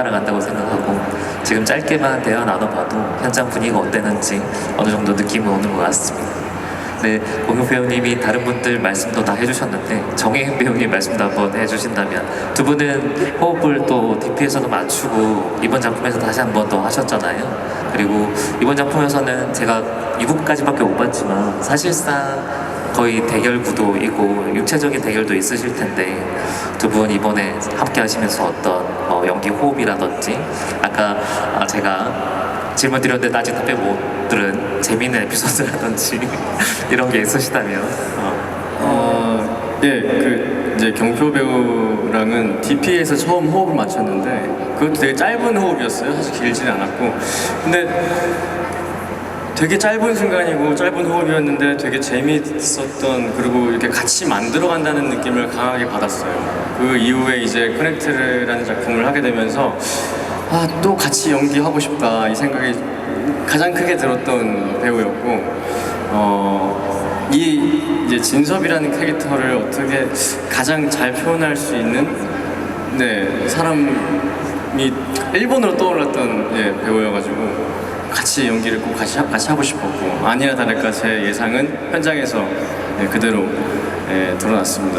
따라간다고 생각하고 지금 짧게만 대화 나눠봐도 현장 분위기가 어땠는지 어느 정도 느낌이 오는 것 같습니다. 네, 공유 배우님이 다른 분들 말씀도 다 해주셨는데 정혜인 배우님 말씀도 한번 해주신다면 두 분은 호흡을 또 DP에서도 맞추고 이번 작품에서 다시 한 번 더 하셨잖아요. 그리고 이번 작품에서는 제가 2부까지밖에 못 봤지만 사실상 거의 대결 구도이고 육체적인 대결도 있으실 텐데 두 분 이번에 함께 하시면서 어떤 뭐 연기 호흡이라든지 아까 아, 제가 질문 드렸는데 아직 답변 못 들은 재미있는 에피소드라든지 이런 게 있으시다면 어, 어, 예, 그 이제 경표 배우랑은 DP에서 처음 호흡을 맞췄는데 그것도 되게 짧은 호흡이었어요. 사실 길지는 않았고, 근데 되게 짧은 순간이고 짧은 호흡이었는데 되게 재미있었던 그리고 이렇게 같이 만들어간다는 느낌을 강하게 받았어요. 그 이후에 이제 커넥트라는 작품을 하게 되면서 아 또 같이 연기하고 싶다 이 생각이 가장 크게 들었던 배우였고 어, 이 이제 진섭이라는 캐릭터를 어떻게 가장 잘 표현할 수 있는 네 사람이 일본으로 떠올랐던 예, 배우여가지고 같이 연기를 꼭 같이, 하- 같이 하고 싶었고 아니나 다를까 제 예상은 현장에서 예, 그대로 예, 드러났습니다.